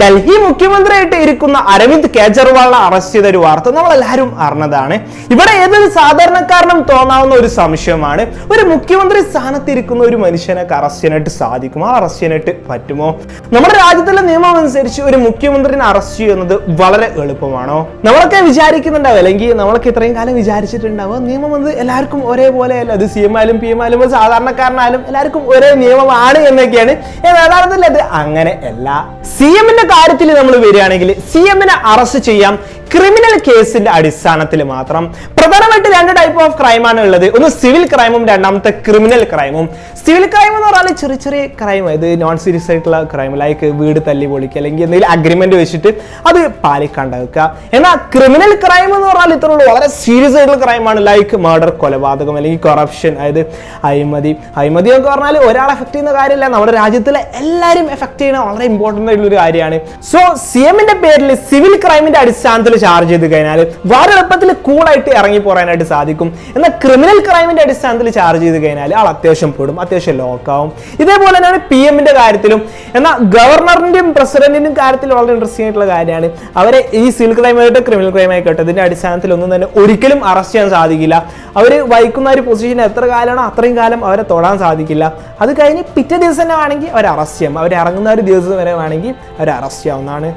ഡൽഹി മുഖ്യമന്ത്രിയായിട്ട് ഇരിക്കുന്ന അരവിന്ദ് കെജ്രിവാളിനെ അറസ്റ്റ് ചെയ്ത ഒരു വാർത്ത നമ്മൾ എല്ലാവരും അറിഞ്ഞതാണ്. ഇവിടെ ഏതൊരു സാധാരണക്കാരനും തോന്നാവുന്ന ഒരു സംശയമാണ്. ഒരു മുഖ്യമന്ത്രി സ്ഥാനത്ത് ഇരിക്കുന്ന ഒരു മനുഷ്യനെ അറസ്റ്റ് ചെയ്യാനായിട്ട് സാധിക്കുമോ? അറസ്റ്റ് ചെയ്യാനായിട്ട് പറ്റുമോ? നമ്മുടെ രാജ്യത്തിലെ നിയമം അനുസരിച്ച് ഒരു മുഖ്യമന്ത്രിനെ അറസ്റ്റ് ചെയ്യുന്നത് വളരെ എളുപ്പമാണോ? നമ്മളൊക്കെ വിചാരിക്കുന്നുണ്ടാവും അല്ലെങ്കിൽ നമ്മളൊക്കെ ഇത്രയും കാലം വിചാരിച്ചിട്ടുണ്ടാവും നിയമം അത് എല്ലാവർക്കും ഒരേപോലെ അല്ല അത് സി എം ആയാലും പി എം ആയാലും സാധാരണക്കാരനായാലും എല്ലാവർക്കും ഒരേ നിയമമാണ് എന്നൊക്കെയാണ്. യഥാർത്ഥത്തിൽ അത്? അങ്ങനെ അല്ല. സി എമ്മിന്റെ കാര്യത്തിൽ നമ്മൾ വരികയാണെങ്കിൽ സി എമ്മിനെ അറസ്റ്റ് ചെയ്യാം. ക്രിമിനൽ കേസിന്റെ അടിസ്ഥാനത്തിൽ മാത്രം പ്രധാനമായിട്ട് രണ്ട് ടൈപ്പ് ഓഫ് ക്രൈമാണ് ഉള്ളത്. ഒന്ന് സിവിൽ ക്രൈമും രണ്ടാമത്തെ ക്രിമിനൽ ക്രൈമും സിവിൽ ക്രൈം എന്ന് പറഞ്ഞാൽ ചെറിയ ചെറിയ ക്രൈം ഇത് നോൺ സീരിയസ് ആയിട്ടുള്ള ക്രൈം ലൈക്ക് വീട് തല്ലി പൊളിക്കുക അല്ലെങ്കിൽ എന്തെങ്കിലും അഗ്രിമെന്റ് വെച്ചിട്ട് അത് പാലിക്കാണ്ട് വെക്കുക എന്നാൽ ക്രിമിനൽ ക്രൈം എന്ന് പറഞ്ഞാൽ ഇത്രയുള്ള വളരെ സീരിയസ് ആയിട്ടുള്ള ക്രൈമാണ് ലൈക്ക് മർഡർ കൊലപാതകം അല്ലെങ്കിൽ കൊറപ്ഷൻ അതായത് അഴിമതി. അഴിമതി എന്നൊക്കെ പറഞ്ഞാൽ ഒരാൾ എഫക്ട് ചെയ്യുന്ന കാര്യമല്ല. നമ്മുടെ രാജ്യത്തിലെ എല്ലാവരും എഫക്ട് ചെയ്യുന്ന വളരെ ഇമ്പോർട്ടന്റ് ആയിട്ടുള്ള ഒരു കാര്യമാണ്. സോ സി എമ്മിന്റെ പേരിൽ സിവിൽ ക്രൈമിന്റെ അടിസ്ഥാനത്തിൽ ചാർജ് ചെയ്ത് കഴിഞ്ഞാൽ വളരെ എളുപ്പത്തിൽ കൂളായിട്ട് ഇറങ്ങി പോരാനായിട്ട് സാധിക്കും. എന്നാൽ ക്രിമിനൽ ക്രൈമിന്റെ അടിസ്ഥാനത്തിൽ ചാർജ് ചെയ്ത് കഴിഞ്ഞാൽ ആൾ അത്യാവശ്യം പെടും അത്യാവശ്യം ലോക്കാവും ഇതേപോലെ തന്നെയാണ് പി എമ്മിന്റെ കാര്യത്തിലും. എന്നാൽ ഗവർണറിന്റെയും പ്രസിഡന്റിന്റെയും കാര്യത്തിൽ വളരെ ഇൻട്രസ്റ്റിംഗ് ആയിട്ടുള്ള കാര്യമാണ്. അവരെ ഈ സിവിൽ ക്രൈമായിട്ട് ക്രിമിനൽ ക്രൈമായി കേട്ടോ ഇതിന്റെ അടിസ്ഥാനത്തിൽ ഒന്നും തന്നെ ഒരിക്കലും അറസ്റ്റ് ചെയ്യാൻ സാധിക്കില്ല. അവർ വഹിക്കുന്ന ഒരു പൊസിഷൻ എത്ര കാലമാണോ അത്രയും കാലം അവരെ തൊടാൻ സാധിക്കില്ല. അത് കഴിഞ്ഞ് പിറ്റേ ദിവസം തന്നെ വേണമെങ്കിൽ അവർ അറസ്റ്റ് ചെയ്യാം. അവർ ഇറങ്ങുന്ന ഒരു ദിവസം വരെ വേണമെങ്കിൽ അവർ അറസ്റ്റ് ചെയ്യാവുന്നതാണ്.